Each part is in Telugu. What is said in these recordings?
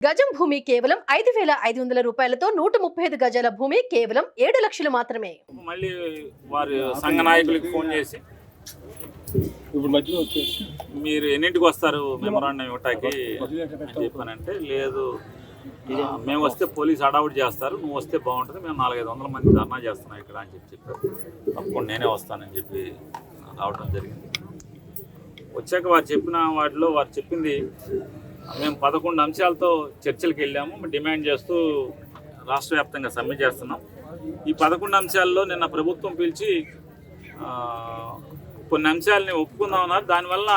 గజం భూమి కేవలం ఐదు వేల ఐదు వందల రూపాయలతో నూట ముప్పై ఐదు గజాల భూమి కేవలం ఏడు లక్షలు మాత్రమే. మళ్ళీ వారి సంఘ నాయకులకి ఫోన్ చేసి ఇప్పుడు మధ్యలో వచ్చేసి మీరు ఎన్నింటికి వస్తారు మెమరాండం ఇవ్వటానికి అని చెప్పానంటే లేదు ఆ, మేము వస్తే పోలీస్ అడావుట్ చేస్తారు నువ్వు వస్తే బాగుంటుంది మేము నాలుగైదు వందల మంది ధర్నా చేస్తున్నాం ఇక్కడ అని చెప్పి చెప్పారు. తప్పకుండా నేనే వస్తానని చెప్పి రావడం జరిగింది. వచ్చాక వారు చెప్పిన వాటిలో వారు చెప్పింది మేము పదకొండు అంశాలతో చర్చలకు వెళ్ళాము. డిమాండ్ చేస్తూ రాష్ట్ర వ్యాప్తంగా సమ్మె చేస్తున్నాం. ఈ పదకొండు అంశాల్లో నిన్న ప్రభుత్వం పిలిచి కొన్ని అంశాలని ఒప్పుకుందామన్నారు దానివల్ల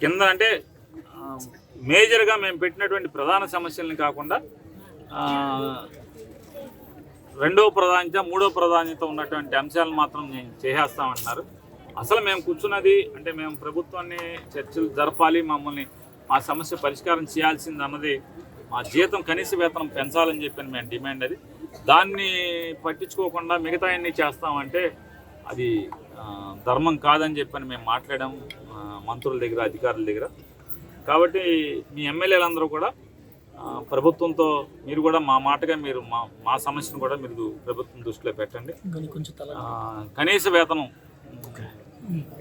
కింద అంటే మేజర్గా మేము పెట్టినటువంటి ప్రధాన సమస్యల్ని కాకుండా రెండవ ప్రాధాన్యత మూడో ప్రాధాన్యత ఉన్నటువంటి అంశాలను మాత్రం నేను చేసేస్తామంటున్నారు. అసలు మేము కూర్చున్నది అంటే మేము ప్రభుత్వాన్ని చర్చలు జరపాలి మమ్మల్ని మా సమస్య పరిష్కారం చేయాల్సింది అన్నది మా జీతం కనీస వేతనం పెంచాలని చెప్పి మేము డిమాండ్ అది. దాన్ని పట్టించుకోకుండా మిగతా అన్ని చేస్తామంటే అది ధర్మం కాదని చెప్పని మేము మాట్లాడాం మంత్రుల దగ్గర అధికారుల దగ్గర. కాబట్టి మీ ఎమ్మెల్యేలందరూ కూడా ప్రభుత్వంతో మీరు కూడా మా మాటగా మీరు మా మా సమస్యను కూడా మీరు ప్రభుత్వం దృష్టిలో పెట్టండి. కనీస వేతనం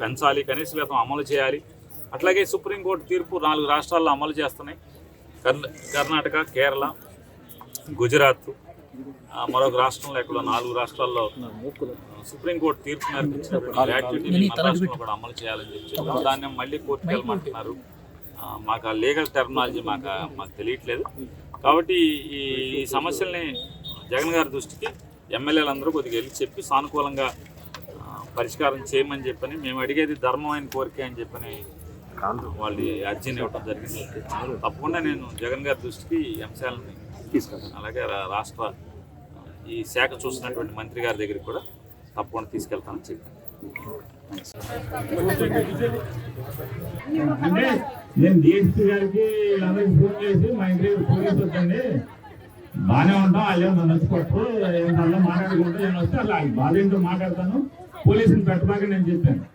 పెంచాలి కనీస వేతనం అమలు చేయాలి. అట్లాగే సుప్రీంకోర్టు తీర్పు నాలుగు రాష్ట్రాల్లో అమలు చేస్తున్నాయి. కర్ణ కర్ణాటక కేరళ గుజరాత్ మరొక రాష్ట్రంలో ఎక్కడో నాలుగు రాష్ట్రాల్లో సుప్రీంకోర్టు తీర్పు మన రాష్ట్రంలో కూడా అమలు చేయాలని చెప్పి. దాన్ని మళ్ళీ కోర్టుకు వెళ్ళమంటున్నారు. మాకు ఆ లీగల్ టెర్మినాలజీ మాకు మాకు తెలియట్లేదు. కాబట్టి ఈ సమస్యల్ని జగన్ గారి దృష్టికి ఎమ్మెల్యేలందరూ కొద్దిగా వెళ్ళి చెప్పి సానుకూలంగా పరిష్కారం చేయమని చెప్పని మేము అడిగేది ధర్మమైన కోరిక అని చెప్పని వాళ్ళు అర్జీని ఇవ్వడం జరిగింది. తప్పకుండా నేను జగన్ గారి దృష్టికి ఈ అంశాలని తీసుకెళ్తాను. అలాగే రా- రాష్ట్ర ఈ శాఖ చూసినటువంటి మంత్రి గారి దగ్గరికి కూడా తప్పకుండా తీసుకెళ్తానని చెప్పాను నేను డిఎస్పీ గారికి వీళ్ళందరికీ ఫోన్ చేసి మా ఇంటి పోలీసు వచ్చండి. బాగానే ఉంటాం వాళ్ళు నన్ను వచ్చి మాట్లాడుకుంటూ నేను వస్తే అలా బాధ ఏంటో మాట్లాడతాను. పోలీసుని పెట్టబాక నేను చెప్పాను.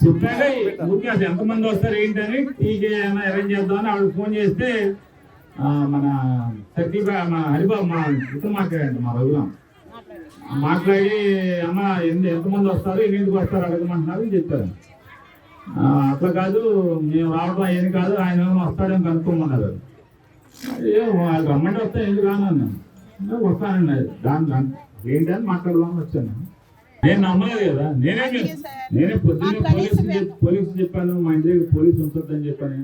చెప్పాక ఊరికి అసలు ఎంతమంది వస్తారు ఏంటని టీకే ఏమైనా అరేంజ్ చేద్దామని ఆవిడ ఫోన్ చేస్తే మన సతీబా మా హరిబాబు మా ఇతను మాట్లాడండి మా రఘురాం మాట్లాడి అమ్మ ఎన్ని ఎంతమంది వస్తారు? ఎన్నింటికి వస్తారు? అడగమంటున్నారు అని చెప్పారు అట్లా కాదు మేము రావడం ఏం కాదు ఆయన ఏమైనా వస్తాడని కనుక్కోమన్నారు. ఏ వాళ్ళు రమ్మంటే వస్తే ఎందుకు రాను వస్తానండి దాని దాని ఏంటని మాట్లాడదామని వచ్చాను. నేను నమ్మలేదు కదా. నేనే నేనే పొద్దున్నే పోలీసు పోలీసు చెప్పాను మా ఇంటి దగ్గర పోలీసు ఉంటుందని చెప్పాను.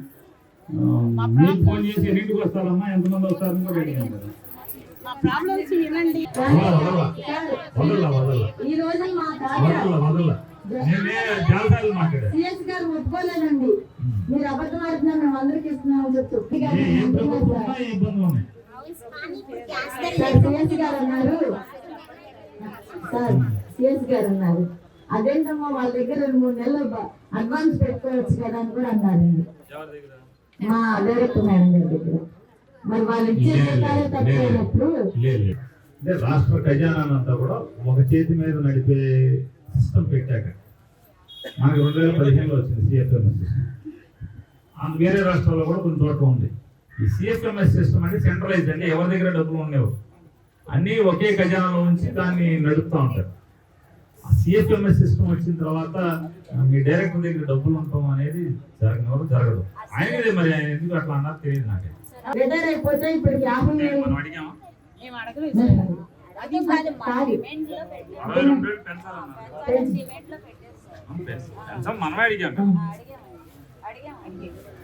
ఆ, మీకు ఫోన్ చేసి ఎన్నింటికి వస్తారమ్మా? ఎంతమంది వస్తారని కూడా అడిగాను కదా. మీరు అబద్ధం ఆడుతున్నారు మేము అందరికి ఇస్తున్నామని చెప్తూ. ఏ ఏ ప్రభుత్వం ఉన్నా ఏ ఇబ్బందులు ఉన్నాయి సార్ సిఎస్ గారు అన్నారు. అదేంటమ్మా వాళ్ళ దగ్గర రెండు మూడు నెలలు అడ్వాన్స్ పెట్టుకోవచ్చు కదా అని కూడా అన్నారండి. మా డైరెక్టర్ మేడం గారి దగ్గర. మరి వాళ్ళు ఇచ్చే జీతాలే తక్కువైనప్పుడు. అంటే రాష్ట్ర ఖజానానంతా కూడా ఒక చేతి మీద నడిపే సిస్టమ్ పెట్టాక మనకి రెండు వేల పదిహేనులో వచ్చింది సిఎఫ్ఎంఎస్ సిస్టమ్ వేరే రాష్ట్రాల్లో కూడా కొన్ని చోట్ల ఉంది. ఈ సిఎఫ్ఎంఎస్ సిస్టమ్ అంటే సెంట్రలైజ్ అంటే ఎవరి దగ్గర డబ్బులు ఉండేవి? అన్నీ ఒకే ఖజానాలో ఉంచి దాన్ని నడుపుతూ ఉంటారు. సిఎఫ్ఎంఎస్ సిస్టమ్ వచ్చిన తర్వాత మీ డైరెక్టర్ దగ్గర డబ్బులు ఉండటం అనేది జరగదు జరగదు. ఆయనదే మరి ఆయన ఎందుకు అట్లా అన్నారు తెలియదు నాకే. మనం అడిగామా మనమే అడిగాం. అడిగాం అడిగాం అడిగాం